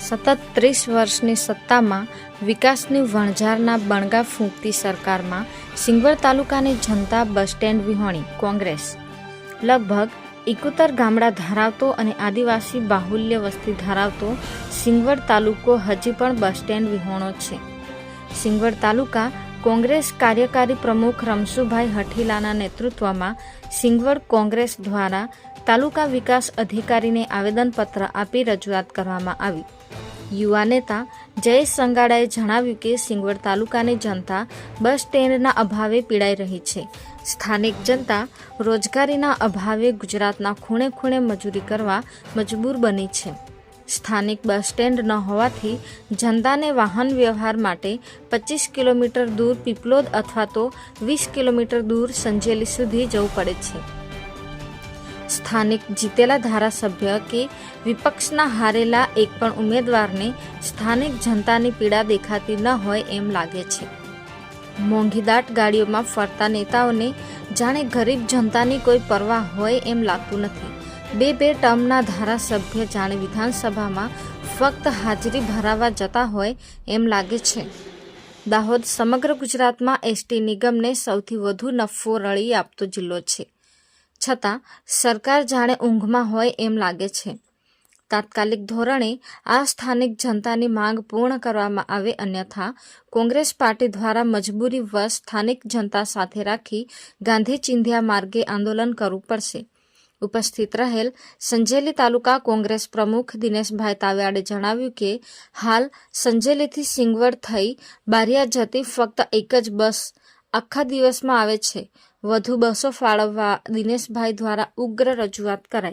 સતત ત્રીસ વર્ષની સત્તામાં વિકાસની વણઝારના બણગા ફૂંકતી સરકારમાં સિંગવડ તાલુકાની જનતા બસ સ્ટેન્ડ વિહોણી કોંગ્રેસ. લગભગ ઇકોતર ગામડા ધરાવતો અને આદિવાસી બાહુલ્ય વસ્તી ધરાવતો સિંગવડ તાલુકો હજી પણ બસ સ્ટેન્ડ વિહોણો છે. સિંગવડ તાલુકા કોંગ્રેસ કાર્યકારી પ્રમુખ રમસુભાઈ હઠીલાના નેતૃત્વમાં સિંગવડ કોંગ્રેસ દ્વારા તાલુકા વિકાસ અધિકારીને આવેદનપત્ર આપી રજૂઆત કરવામાં આવી. યુવા નેતા જયેશ સંગાડાએ જણાવ્યું કે સિંગવડ તાલુકાની જનતા બસ સ્ટેન્ડના અભાવે પીડાઈ રહી છે. સ્થાનિક જનતા રોજગારીના અભાવે ગુજરાતના ખૂણે ખૂણે મજૂરી કરવા મજબૂર બની છે. સ્થાનિક બસ સ્ટેન્ડ ન હોવાથી જનતાને વાહન વ્યવહાર માટે પચીસ કિલોમીટર દૂર પીપલોદ અથવા તો વીસ કિલોમીટર દૂર સંજેલી સુધી જવું પડે છે. સ્થાનિક જીતેલા ધારાસભ્ય કે વિપક્ષના હારેલા એક પણ ઉમેદવારને સ્થાનિક જનતાની પીડા દેખાતી ન હોય એમ લાગે છે. મોંઘીદાટ ગાડીઓમાં ફરતા નેતાઓને જાણે ગરીબ જનતાની કોઈ પરવા હોય એમ લાગતું નથી. બે બે ટર્મના ધારાસભ્ય જાણે વિધાનસભામાં ફક્ત હાજરી ભરાવા જતા હોય એમ લાગે છે. દાહોદ સમગ્ર ગુજરાતમાં એસટી નિગમને સૌથી વધુ નફો રળી આપતો જિલ્લો છે. છતાં સરકાર જાણે ઊંઘમાં હોય એમ લાગે છે. તાત્કાલિક ધોરણે આ સ્થાનિક જનતાની માંગ પૂર્ણ કરવામાં આવે અન્યથા કોંગ્રેસ પાર્ટી દ્વારા મજબૂરી વશ સ્થાનિક જનતા સાથે રાખી ગાંધી ચિંધ્યા માર્ગે આંદોલન કરવું પડશે. ઉપસ્થિત રહેલ સંજેલી તાલુકા કોંગ્રેસ પ્રમુખ દિનેશભાઈ તાવ્યાડે જણાવ્યું કે, હાલ સંજેલીથી સિંગવડ થઈ બારિયા જતી ફક્ત એક જ બસ આખા દિવસમાં આવે છે. વધુ બસો ફાળવવા દિનેશભાઈ દ્વારા ઉગ્ર રજૂઆત કરાઈ.